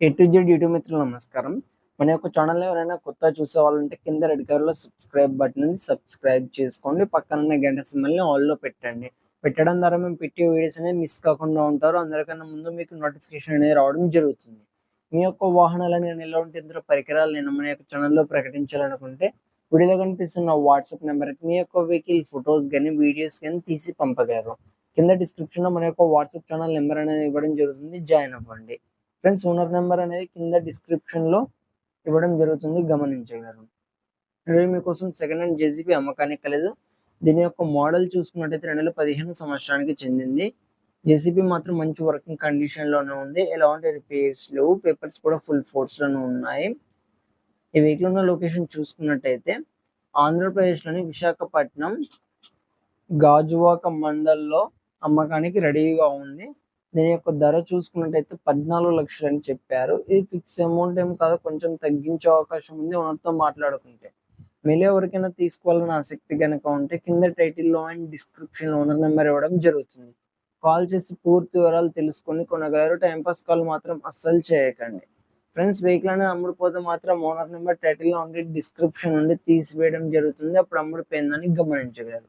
A to Z YouTube మిత్రులు నమస్కారం. మన యొక్క ఛానల్ ఎవరైనా కొత్త చూసే వాళ్ళంటే కింద రెడ్ కలర్లో సబ్స్క్రైబ్ బటన్ సబ్స్క్రైబ్ చేసుకోండి. పక్కన ఉన్న గంట సిమ్మల్ని ఆల్లో పెట్టండి. పెట్టడం ద్వారా మేము పెట్టే వీడియోస్ అనేది మిస్ కాకుండా ఉంటారు. అందరికన్నా ముందు మీకు నోటిఫికేషన్ అనేది రావడం జరుగుతుంది. మీ యొక్క వాహనాలను నేను ఎలా ఉంటే ఇద్దరు పరికరాలు నేను మన యొక్క ఛానల్లో ప్రకటించాలనుకుంటే వీడియోలో కనిపిస్తున్న వాట్సాప్ నెంబర్కి మీ యొక్క వెహికల్ ఫొటోస్ కానీ వీడియోస్ కానీ తీసి పంపగలరు. కింద డిస్క్రిప్షన్లో మన యొక్క వాట్సాప్ ఛానల్ నెంబర్ అనేది ఇవ్వడం జరుగుతుంది. జాయిన్ అవ్వండి. ఫ్రెండ్స్ ఓనర్ నెంబర్ అనేది కింద డిస్క్రిప్షన్లో ఇవ్వడం జరుగుతుంది. గమనించగలరు. ఈరోజు మీకోసం సెకండ్ హ్యాండ్ జేసీబీ అమ్మకానికి కలదు. దీని యొక్క మోడల్ చూసుకున్నట్టయితే రెండు వేల పదిహేను సంవత్సరానికి చెందింది. జేసీబీ మాత్రం మంచి వర్కింగ్ కండిషన్లోనే ఉంది. ఎలాంటి రిపేర్స్ లేవు. పేపర్స్ కూడా ఫుల్ ఫోర్స్లోనే ఉన్నాయి. ఈ వెహికల్ ఉన్న లొకేషన్ చూసుకున్నట్టయితే ఆంధ్రప్రదేశ్లోని విశాఖపట్నం గాజువాక మండల్లో అమ్మకానికి రెడీగా ఉంది. దీని యొక్క ధర చూసుకున్నట్టయితే పద్నాలుగు లక్షలు అని చెప్పారు. ఇది ఫిక్స్ అమౌంట్ ఏం కాదు కొంచెం తగ్గించే అవకాశం ఉంది. ఓనర్తో మాట్లాడుకుంటే మీరు ఎవరికైనా తీసుకోవాలని ఆసక్తి కనుక ఉంటే కింద టైటిల్లో అండ్ డిస్క్రిప్షన్ ఓనర్ నెంబర్ ఇవ్వడం జరుగుతుంది. కాల్ చేసి పూర్తి వివరాలు తెలుసుకొని కొనగలరు. టైంపాస్ కాల్ మాత్రం అస్సలు చేయకండి. ఫ్రెండ్స్ వెహికల్ అనేది అమ్ముడుపోతే మాత్రం ఓనర్ నెంబర్ టైటిల్లో ఉండి డిస్క్రిప్షన్ నుండి తీసివేయడం జరుగుతుంది. అప్పుడు అమ్ముడిపోయిందని గమనించగలరు.